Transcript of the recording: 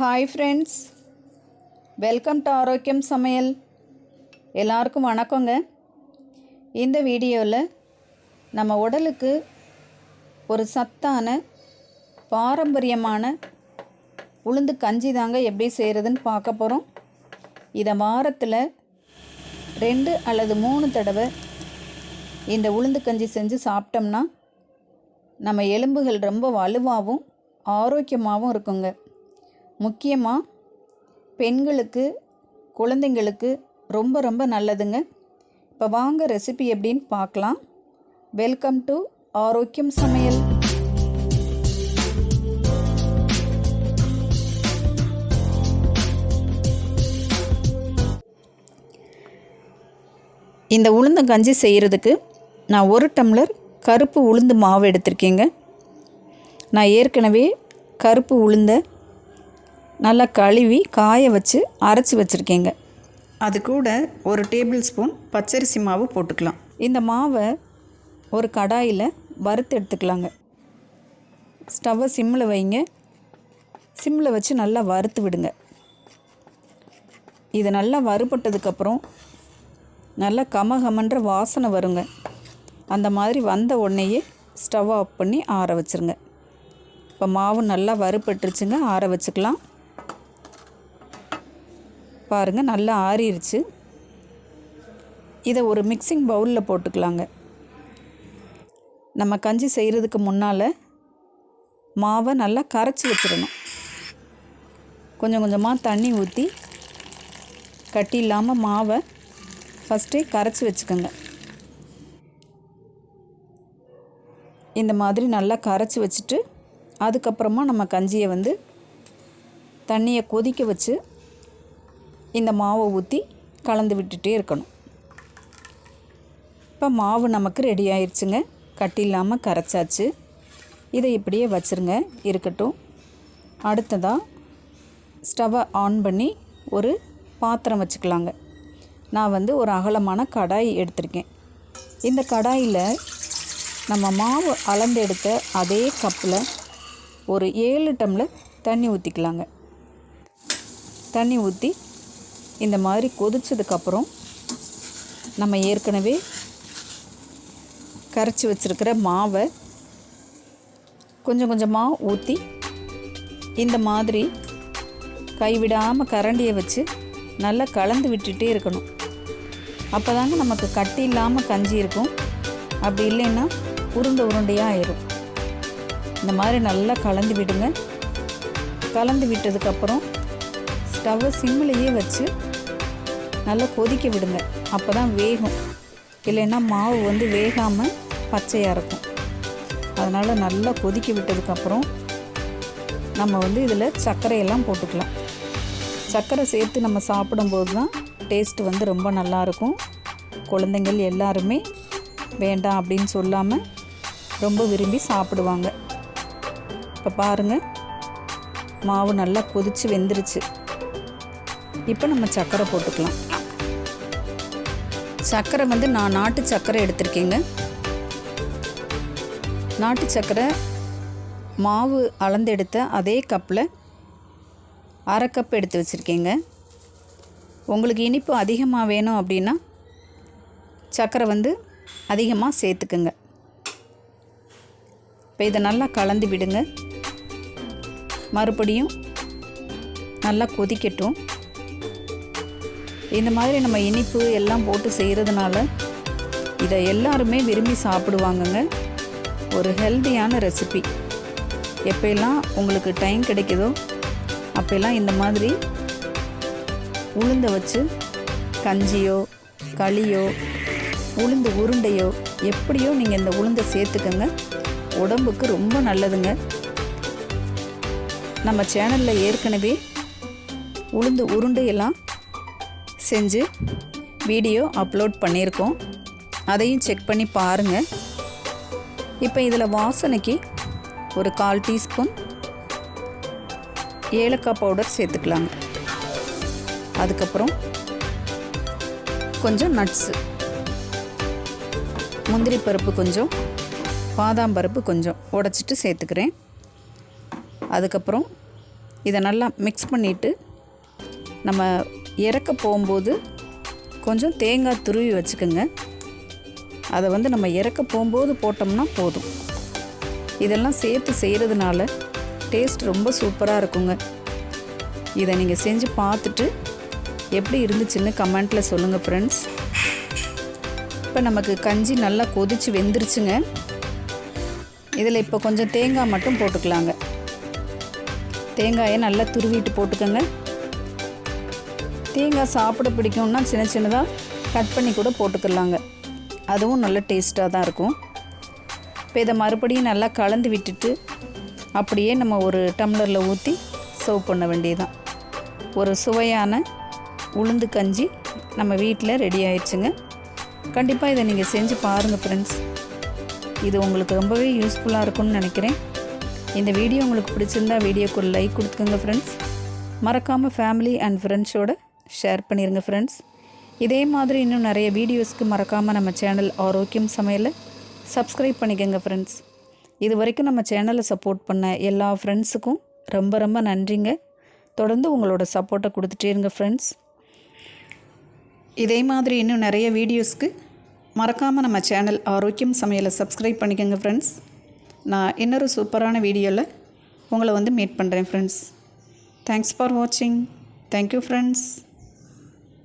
Hi friends welcome to ஆரோக்கியம் சமையல் எல்லாருக்கும் வணக்கங்க. இந்த வீடியோவில் நம்ம உடலுக்கு ஒரு சத்தான பாரம்பரியமான உளுந்து கஞ்சி தாங்க எப்படி செய்கிறதுன்னு பார்க்க போகிறோம் இதை வாரத்தில் ரெண்டு அல்லது மூணு தடவை இந்த உளுந்து கஞ்சி செஞ்சு சாப்பிட்டோம்னா நம்ம எலும்புகள் ரொம்ப வலுவாகவும் ஆரோக்கியமாகவும் இருக்குங்க. முக்கியமாக பெண்களுக்கு குழந்தைங்களுக்கு ரொம்ப ரொம்ப நல்லதுங்க. இப்போ வாங்க ரெசிபி எப்படின்னு பார்க்கலாம். வெல்கம் டு ஆரோக்கியம் சமையல். இந்த உளுந்தங்கஞ்சி செய்கிறதுக்கு நான் ஒரு டம்ளர் கருப்பு உளுந்து மாவு எடுத்திருக்கேங்க. நான் ஏற்கனவே கருப்பு உளுந்தை நல்லா கழுவி காய வச்சு அரைச்சி வச்சுருக்கேங்க. அது கூட ஒரு டேபிள் ஸ்பூன் பச்சரிசி மாவு போட்டுக்கலாம். இந்த மாவை ஒரு கடாயில் வறுத்து எடுத்துக்கலாங்க. ஸ்டவ்வை சிம்மில் வைங்க. சிம்மில் வச்சு நல்லா வறுத்து விடுங்க. இது நல்லா வறுபட்டதுக்கப்புறம் நல்லா கமகமன்ற வாசனை வருங்க. அந்த மாதிரி வந்த உடனேயே ஸ்டவ் ஆஃப் பண்ணி ஆற வச்சுருங்க. இப்போ மாவு நல்லா வறுபட்டுருச்சுங்க ஆற வச்சுக்கலாம். பாருங்கள் நல்லா ஆறிடுச்சு இதை ஒரு மிக்சிங் பவுலில் போட்டுக்கலாங்க. நம்ம கஞ்சி செய்கிறதுக்கு முன்னால் மாவை நல்லா கரைச்சி வச்சிடணும். கொஞ்சம் கொஞ்சமாக தண்ணி ஊற்றி கட்டி இல்லாமல் மாவை ஃபஸ்ட்டே கரைச்சி வச்சுக்கோங்க. இந்த மாதிரி நல்லா கரைச்சி வச்சுட்டு அதுக்கப்புறமா நம்ம கஞ்சியை வந்து தண்ணியை கொதிக்க வச்சு இந்த மாவை ஊற்றி கலந்து விட்டுட்டே இருக்கணும். இப்போ மாவு நமக்கு ரெடி ஆயிடுச்சுங்க கட்டி இல்லாமல் கரைச்சாச்சு. இதை இப்படியே வச்சுருங்க. இருக்கட்டும். அடுத்ததாக ஸ்டவ்வை ஆன் பண்ணி ஒரு பாத்திரம் வச்சுக்கலாங்க. நான் வந்து ஒரு அகலமான கடாய் எடுத்திருக்கேன். இந்த கடாயில் நம்ம மாவு அளந்தெடுத்த அதே கப்பில் ஒரு ஏழு டம்ளர் தண்ணி ஊற்றிக்கலாங்க தண்ணி ஊற்றி இந்த மாதிரி கொதிச்சதுக்கப்புறம் நம்ம ஏற்கனவே கரைச்சி வச்சுருக்கிற மாவை கொஞ்சம் கொஞ்சமாக ஊற்றி இந்த மாதிரி கைவிடாமல் கரண்டியை வச்சு நல்லா கலந்து விட்டுட்டே இருக்கணும். அப்போ தாங்க நமக்கு கட்டி இல்லாமல் கஞ்சி இருக்கும். அப்படி இல்லைன்னா உருண்டை உருண்டையாக ஆயிரும். இந்த மாதிரி நல்லா கலந்து விடுங்க. கலந்து விட்டதுக்கப்புறம் ஸ்டவ்வை சிம்மிலேயே வச்சு நல்லா கொதிக்க விடுங்க. அப்போ தான் வேகும். இல்லைன்னா மாவு வந்து வேகாமல் பச்சையாக இருக்கும். அதனால் நல்லா கொதிக்க விட்டதுக்கப்புறம் நம்ம வந்து இதில் சர்க்கரையெல்லாம் போட்டுக்கலாம். சர்க்கரை சேர்த்து நம்ம சாப்பிடும்போது தான் டேஸ்ட் வந்து ரொம்ப நல்லாயிருக்கும் குழந்தைங்கள் எல்லாருமே வேண்டாம் அப்படின்னு சொல்லாமல் ரொம்ப விரும்பி சாப்பிடுவாங்க. இப்போ பாருங்கள் மாவு நல்லா கொதித்து வெந்துருச்சு. இப்போ நம்ம சர்க்கரை போட்டுக்கலாம். சர்க்கரை வந்து நான் நாட்டு சர்க்கரை எடுத்திருக்கேங்க. நாட்டு சர்க்கரை மாவு அளந்தெடுத்த அதே கப்பில் அரை கப் எடுத்து வச்சுருக்கேங்க. உங்களுக்கு இனிப்பு அதிகமாக வேணும் அப்படின்னா சர்க்கரை வந்து அதிகமாக சேர்த்துக்குங்க. இப்போ இதை நல்லா கலந்து விடுங்க. மறுபடியும் நல்லா கொதிக்கட்டும். இந்த மாதிரி நம்ம இனிப்பு எல்லாம் போட்டு செய்கிறதுனால இதை எல்லாருமே விரும்பி சாப்பிடுவாங்கங்க. ஒரு ஹெல்த்தியான ரெசிபி. எப்போல்லாம் உங்களுக்கு டைம் கிடைக்குதோ அப்போல்லாம் இந்த மாதிரி உளுந்த வச்சு கஞ்சியோ களியோ உளுந்து உருண்டையோ எப்படியோ நீங்கள் இந்த உளுந்தை சேர்த்துக்கங்க. உடம்புக்கு ரொம்ப நல்லதுங்க. நம்ம சேனலில் ஏற்கனவே உளுந்து உருண்டையெல்லாம் செஞ்சு வீடியோ அப்லோட் பண்ணியிருக்கோம். அதையும் செக் பண்ணி பாருங்கள் இப்போ இதில் வாசனைக்கு ஒரு கால் டீஸ்பூன் ஏலக்காய் பவுடர் சேர்த்துக்கலாங்க. அதுக்கப்புறம் கொஞ்சம் நட்ஸு முந்திரி பருப்பு கொஞ்சம் பாதாம் பருப்பு கொஞ்சம் உடச்சிட்டு சேர்த்துக்கிறேன். அதுக்கப்புறம் இதை நல்லா மிக்ஸ் பண்ணிவிட்டு நம்ம இறக்க போகும்போது கொஞ்சம் தேங்காய் துருவி வச்சுக்கோங்க. அதை வந்து நம்ம இறக்க போகும்போது போட்டோம்னா போதும். இதெல்லாம் சேர்த்து செய்கிறதுனால டேஸ்ட் ரொம்ப சூப்பராக இருக்குங்க. இதை நீங்கள் செஞ்சு பார்த்துட்டு எப்படி இருந்துச்சுன்னு கமெண்ட்டில் சொல்லுங்கள் ஃப்ரெண்ட்ஸ் இப்போ நமக்கு கஞ்சி நல்லா கொதித்து வெந்துருச்சுங்க. இதில் இப்போ கொஞ்சம் தேங்காய் மட்டும் போட்டுக்கலாங்க. தேங்காயை நல்லா துருவிட்டு போட்டுக்கோங்க. தேங்காய் சாப்பிட பிடிக்கும்னா சின்ன சின்னதாக கட் பண்ணி கூட போட்டுக்கலாங்க. அதுவும் நல்ல டேஸ்ட்டாக தான் இருக்கும். இப்போ இதை மறுபடியும் நல்லா கலந்து விட்டுட்டு அப்படியே நம்ம ஒரு டம்ளரில் ஊற்றி சர்வ் பண்ண வேண்டியதுதான். ஒரு சுவையான உளுந்து கஞ்சி நம்ம வீட்டில் ரெடி ஆயிடுச்சுங்க. கண்டிப்பாக இதை நீங்கள் செஞ்சு பாருங்கள் ஃப்ரெண்ட்ஸ் இது உங்களுக்கு ரொம்பவே யூஸ்ஃபுல்லாக இருக்கும்னு நினைக்கிறேன். இந்த வீடியோ உங்களுக்கு பிடிச்சிருந்தா வீடியோக்கு ஒரு லைக் கொடுத்துக்கோங்க ஃப்ரெண்ட்ஸ் மறக்காமல் ஃபேமிலி அண்ட் ஃப்ரெண்ட்ஸோட ஷேர் பண்ணிடுங்க ஃப்ரெண்ட்ஸ் இதே மாதிரி இன்னும் நிறைய வீடியோஸ்க்கு மறக்காமல் நம்ம சேனல் ஆரோக்கியம் சமையலை சப்ஸ்கிரைப் பண்ணிக்கோங்க ஃப்ரெண்ட்ஸ் இது வரைக்கும் நம்ம சேனலை சப்போர்ட் பண்ண எல்லா ஃப்ரெண்ட்ஸுக்கும் ரொம்ப ரொம்ப நன்றிங்க. தொடர்ந்து உங்களோட சப்போர்ட்டை கொடுத்துட்டே இருங்க ஃப்ரெண்ட்ஸ் இதே மாதிரி இன்னும் நிறைய வீடியோஸ்க்கு மறக்காமல் நம்ம சேனல் ஆரோக்கியம் சமையலை சப்ஸ்கிரைப் பண்ணிக்கோங்க ஃப்ரெண்ட்ஸ் நான் இன்னொரு சூப்பரான வீடியோவில் உங்களை வந்து மீட் பண்ணுறேன் ஃப்ரெண்ட்ஸ் தேங்க்ஸ் ஃபார் வாட்சிங் தேங்க்யூ ஃப்ரெண்ட்ஸ்